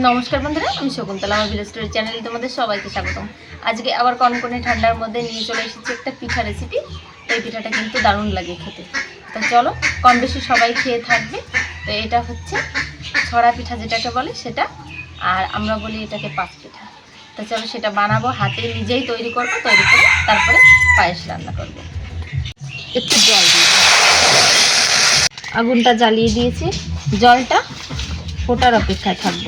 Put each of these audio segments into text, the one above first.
নমস্কার বন্ধুরা, আমি শকুন্তলা আমার ভিলেজ চ্যানেলে তোমাদের সবাইকে স্বাগতম। আজকে আবার কনকনে ঠান্ডার মধ্যে নিয়ে চলে এসেছি একটা পিঠা রেসিপি তো এই পিঠাটা কিন্তু দারুণ লাগে খেতে। তো চলো, কম বেশি সবাই খেয়ে থাকবে। তো এটা হচ্ছে ছড়া পিঠা যেটাকে বলে সেটা, আর আমরা বলি এটাকে পাঁচ পিঠা। তো চলো সেটা বানাবো, হাতে নিজেই তৈরি করব, তৈরি করে তারপরে পায়েস রান্না করব। একটু জল আগুনটা জ্বালিয়ে দিয়েছি। জলটা ফোটার অপেক্ষায় থাকব।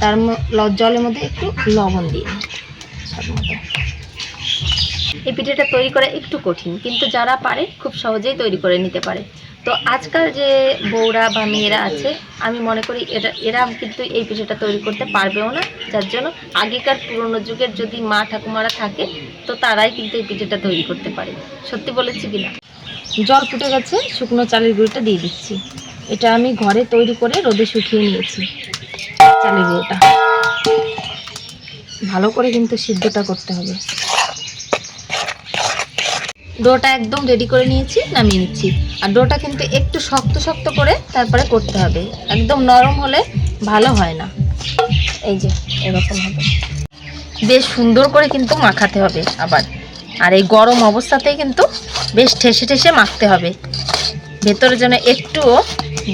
তার জলের মধ্যে একটু লবণ দিয়ে। এই পিঠেটা তৈরি করা একটু কঠিন, কিন্তু যারা পারে খুব সহজেই তৈরি করে নিতে পারে। তো আজকাল যে বউরা বা মেয়েরা আছে, আমি মনে করি এটা এরা কিন্তু এই পিঠেটা তৈরি করতে পারবেও না, যার জন্য আগেকার পুরনো যুগের যদি মা ঠাকুমারা থাকে, তো তারাই কিন্তু এই পিঠেটা তৈরি করতে পারে। সত্যি বলেছি কিনা জল ফুটে গেছে, শুকনো চালের গুঁড়োটা দিয়ে দিচ্ছি। এটা আমি ঘরে তৈরি করে রোদে শুকিয়ে নিয়েছি। চালের গুঁড়োটা ভালো করে কিন্তু সিদ্ধটা করতে হবে। ডোটা একদম রেডি করে নিয়েছি, নামিয়ে নিচ্ছি। আর ডোটা কিন্তু একটু শক্ত শক্ত করে তারপরে করতে হবে। একদম নরম হলে ভালো হয় না। এই যে, এরকম হবে। বেশ সুন্দর করে কিন্তু মাখাতে হবে আবার। আর এই গরম অবস্থাতেই কিন্তু বেশ ঠেসে ঠেসে মাখতে হবে। ভেতরে যেন একটুও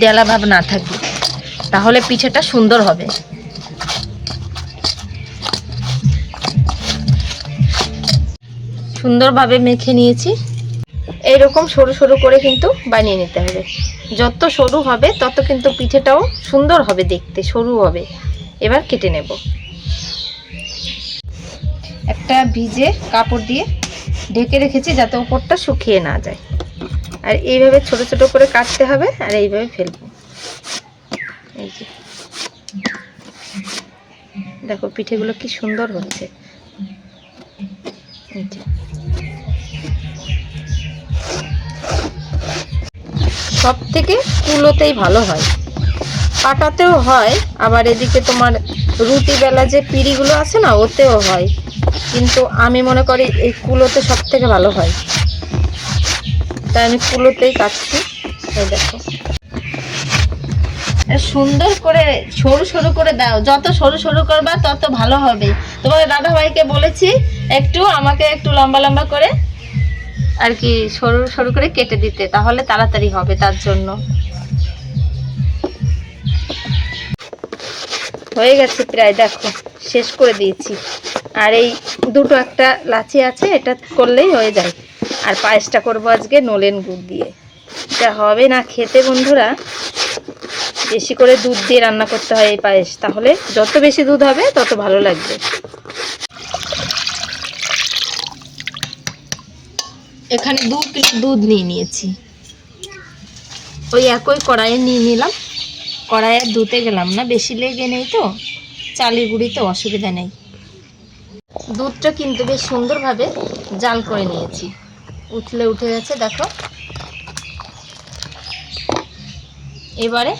ডেলা ভাব না থাকে। তাহলে পিঠেটা সুন্দর হবে। সুন্দরভাবে মেখে নিয়েছি। এইরকম সরু সরু করে কিন্তু বানিয়ে নিতে হবে। যত সরু হবে, তত কিন্তু পিঠেটাও সুন্দর হবে দেখতে, সরু হবে। এবার কেটে নেব। একটা ভিজে কাপড় দিয়ে ঢেকে রেখেছি যাতে উপরটা শুকিয়ে না যায়। আর এইভাবে ছোট ছোট করে কাটতে হবে আর এইভাবে ফেলব এই যে দেখো পিঠেগুলো কি সুন্দর হচ্ছে। সব থেকে কুলোতেই ভালো হয়। পাটাতেও হয়, আবার এদিকে তোমার রুটি বেলা যে পিড়িগুলো আছে না, ওতেও হয়। কিন্তু আমি মনে করি এই কুলোতে সব থেকে ভালো হয়। তাই আমি কুলোতেই কাটছি। দেখো। সুন্দর করে, সরু সরু করে দাও। যত সরু সরু করবা, তত ভালো হবে। তোমার দাদা ভাইকে বলেছি, একটু আমাকে একটু লম্বা লম্বা করে আর কি সরু সরু করে কেটে দিতে, তাহলে তাড়াতাড়ি হবে তার জন্য। হয়ে গেছে প্রায়, দেখো, শেষ করে দিয়েছি। আর এই দুটো একটা লাচি আছে, এটা করলেই হয়ে যায়। আর পায়েসটা করব আজকে নলেন গুড় দিয়ে। এটা হবে না খেতে বন্ধুরা। বেশি করে দুধ দিয়ে রান্না করতে হয় এই পায়েস। তাহলে যত বেশি দুধ হবে, তত ভালো লাগবে। এখানে দু কিলো দুধ নিয়ে নিয়েছি। ওই একই কড়াইয়ে নিয়ে নিলাম। কড়াইয়ে ধুতে গেলাম না, বেশি লেগে নেই তো। চালের গুঁড়িতে অসুবিধা নেই। দুধটা কিন্তু বেশ সুন্দরভাবে জাল করে নিয়েছি। উঠলে উঠে গেছে, দেখো। এবারে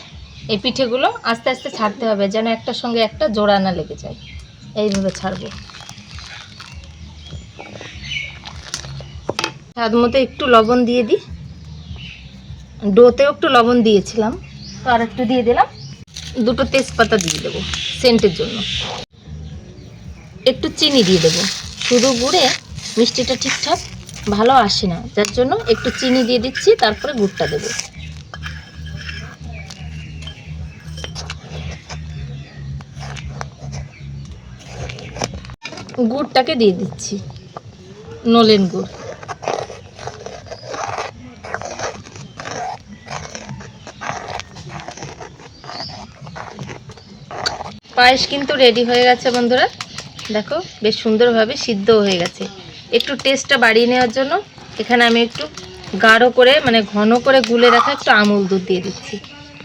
এই পিঠেগুলো আস্তে আস্তে ছাড়তে হবে, যেন একটার সঙ্গে একটা জোড়া না লেগে যায়। এইভাবে ছাড়বো। স্বাদ মতো একটু লবণ দিয়ে দিই। ডোতেও একটু লবণ দিয়েছিলাম, তো আর একটু দিয়ে দিলাম। দুটো তেজপাতা দিয়ে দেবো সেন্টের জন্য। একটু চিনি দিয়ে দেবো। শুধু গুড়ে মিষ্টিটা ঠিকঠাক ভালো আসে না, যার জন্য একটু চিনি দিয়ে দিচ্ছি, তারপরে গুড়টা দেবো। গুড়টাকে দিয়ে দিচ্ছি। নলেন গুড়। পায়েস কিন্তু রেডি হয়ে গেছে বন্ধুরা। দেখো, বেশ সুন্দরভাবে সিদ্ধ হয়ে গেছে। একটু টেস্টটা বাড়িয়ে নেওয়ার জন্য এখানে আমি একটু গাঢ় করে মানে ঘন করে গুলে রাখা একটু আমুল দুধ দিয়ে দিচ্ছি।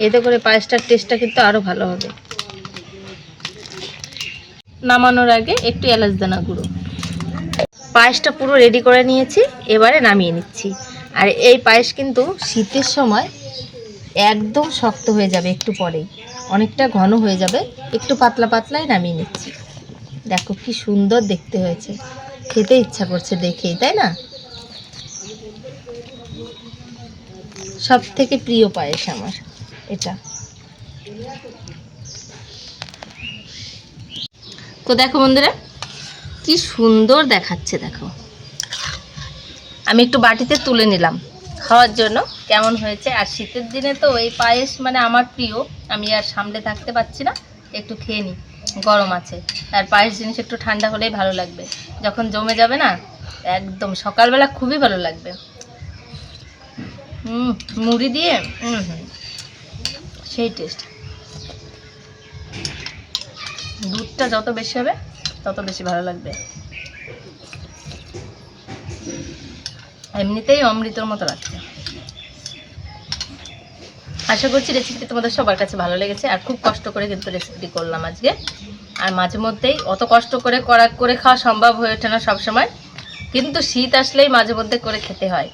এতে করে পায়েসটার টেস্টটা কিন্তু আরও ভালো হবে। নামানোর আগে একটু এলাচ দানা গুঁড়ো। পায়েসটা পুরো রেডি করে নিয়েছি, এবারে নামিয়ে নিচ্ছি। আর এই পায়েস কিন্তু শীতের সময় একদম শক্ত হয়ে যাবে একটু পরেই। অনেকটা ঘন হয়ে যাবে, একটু পাতলা পাতলাই নামিয়ে নিচ্ছি। দেখো কি সুন্দর দেখতে হয়েছে। খেতে ইচ্ছা করছে দেখেই, তাই না? সব থেকে প্রিয় পায়েস আমার, এটা। তো দেখো বন্ধুরা, কি সুন্দর দেখাচ্ছে, দেখো। আমি একটু বাটিতে তুলে নিলাম খাওয়ার জন্য, কেমন হয়েছে। আর শীতের দিনে তো এই পায়েস মানে আমার প্রিয়, আমি আর সামলে থাকতে পারছি না, একটু খেয়ে নিই, গরম আছে। আর পায়েস জিনিস একটু ঠান্ডা হলেই ভালো লাগবে, যখন জমে যাবে না, একদম সকালবেলা খুবই ভালো লাগবে। হুম মুড়ি দিয়ে হুম হুম সেই টেস্ট দুধটা যত বেশি হবে, তত বেশি ভালো লাগবে। এমনিতেই অমৃতর মতো লাগছে। আশা করছি রেসিপিটি তোমাদের সবার কাছে ভালো লেগেছে, আর খুব কষ্ট করে কিন্তু রেসিপিটি করলাম আজকে। আর মাঝে মধ্যেই অত কষ্ট করে করা করে খাওয়া সম্ভব হয়ে ওঠে না সবসময়, কিন্তু শীত আসলেই মাঝে মধ্যে করে খেতে হয়।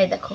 এই দেখো।